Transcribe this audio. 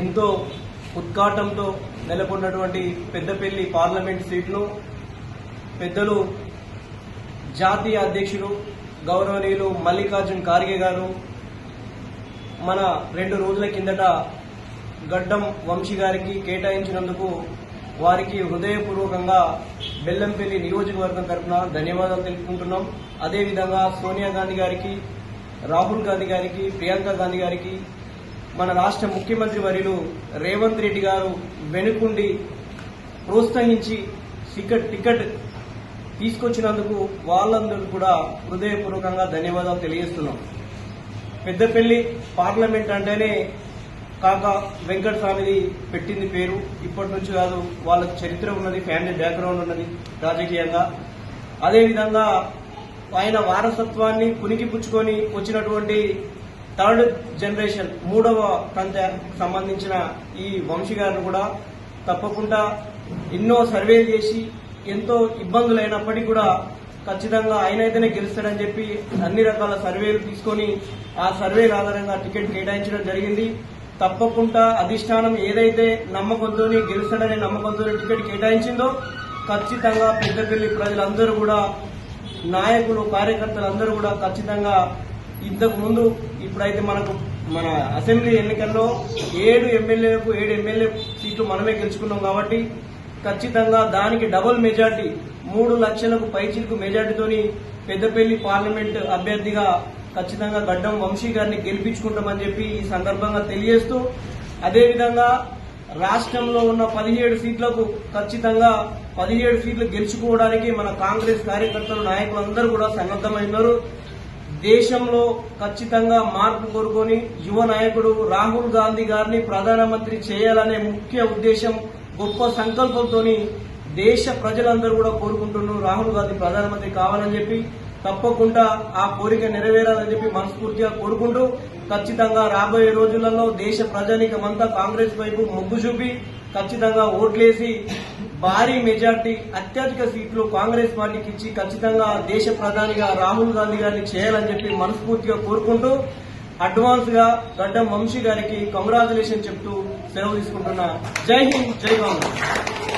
ఎంతో ఉద్ఘాటంతో నెలకొన్నటువంటి పెద్దపల్లి పార్లమెంట్ సీట్ను పెద్దలు జాతీయ అధ్యక్షులు గౌరవనీయులు మల్లికార్జున్ ఖార్గే గారు మన రెండు రోజుల కిందట గడ్డం వంశీ గారికి కేటాయించినందుకు వారికి హృదయపూర్వకంగా బెల్లంపల్లి నియోజకవర్గం తరఫున ధన్యవాదాలు తెలుపుకుంటున్నాం. అదేవిధంగా సోనియా గాంధీ గారికి రాహుల్ గాంధీ గారికి ప్రియాంక గాంధీ గారికి మన రాష్ట్ర ముఖ్యమంత్రి వర్యులు రేవంత్ రెడ్డి గారు వెనుకుండి ప్రోత్సహించి టికెట్ టికెట్ తీసుకొచ్చినందుకు వాళ్ళందరూ కూడా హృదయపూర్వకంగా ధన్యవాదాలు తెలియజేస్తున్నాం. పెద్దపల్లి పార్లమెంట్ అంటేనే కాక వెంకట స్వామిది పెట్టింది పేరు. ఇప్పటి నుంచి కాదు వాళ్ళ చరిత్ర ఉన్నది ఫ్యామిలీ బ్యాక్గ్రౌండ్ ఉన్నది రాజకీయంగా. అదేవిధంగా ఆయన వారసత్వాన్ని పుణికిపుచ్చుకొని వచ్చినటువంటి థర్డ్ జనరేషన్ మూడవ కంత సంబంధించిన ఈ వంశీ గారిని కూడా తప్పకుండా ఎన్నో సర్వేలు చేసి ఎంతో ఇబ్బందులు అయినప్పటికీ కూడా ఖచ్చితంగా ఆయన అయితేనే గెలుస్తాడని చెప్పి అన్ని రకాల సర్వేలు తీసుకొని ఆ సర్వేల ఆధారంగా టికెట్ కేటాయించడం జరిగింది. తప్పకుండా అధిష్టానం ఏదైతే నమ్మకంతో గెలుస్తాడనే నమ్మకంతో టికెట్ కేటాయించిందో ఖచ్చితంగా పెద్దపల్లి ప్రజలందరూ కూడా నాయకులు కార్యకర్తలందరూ కూడా ఖచ్చితంగా ఇంతకు ముందు ఇప్పుడైతే మనకు మన అసెంబ్లీ ఎన్నికల్లో ఏడు ఎమ్మెల్యేలకు ఏడు ఎమ్మెల్యే సీట్లు మనమే గెలుచుకున్నాం కాబట్టి ఖచ్చితంగా దానికి డబుల్ మెజార్టీ మూడు లక్షలకు పైచిలకు మెజార్టీతోని పెద్దపల్లి పార్లమెంట్ అభ్యర్థిగా ఖచ్చితంగా గడ్డం వంశీ గారిని గెలిపించుకుంటామని చెప్పి ఈ సందర్భంగా తెలియజేస్తూ అదేవిధంగా రాష్ట్రంలో ఉన్న పదిహేడు సీట్లకు ఖచ్చితంగా పదిహేడు సీట్లు గెలుచుకోవడానికి మన కాంగ్రెస్ కార్యకర్తలు నాయకులు అందరూ కూడా సన్నద్దమైనారు దేశంలో ఖచ్చితంగా మార్పు కోరుకొని యువ నాయకుడు రాహుల్ గాంధీ గారిని ప్రధానమంత్రి చేయాలనే ముఖ్య ఉద్దేశం గొప్ప సంకల్పంతో దేశ ప్రజలందరూ కూడా కోరుకుంటున్నారు. రాహుల్ గాంధీ ప్రధానమంత్రి కావాలని చెప్పి తప్పకుండా ఆ కోరిక నెరవేరాలని చెప్పి మనస్ఫూర్తిగా కోరుకుంటూ ఖచ్చితంగా రాబోయే రోజులలో దేశ ప్రజానీకమంతా కాంగ్రెస్ వైపు మొగ్గు చూపి ఖచ్చితంగా ఓట్లేసి భారీ మెజార్టీ అత్యధిక సీట్లు కాంగ్రెస్ పార్టీకి ఇచ్చి ఖచ్చితంగా దేశ ప్రధానిగా రాహుల్ గాంధీ గారిని చేయాలని చెప్పి మనస్ఫూర్తిగా కోరుకుంటూ అడ్వాన్స్గా గడ్డం వంశీ గారికి కంగ్రాచులేషన్ చెప్తూ సెలవు తీసుకుంటున్నా. జై హింద్ జై కాంగ్రెస్.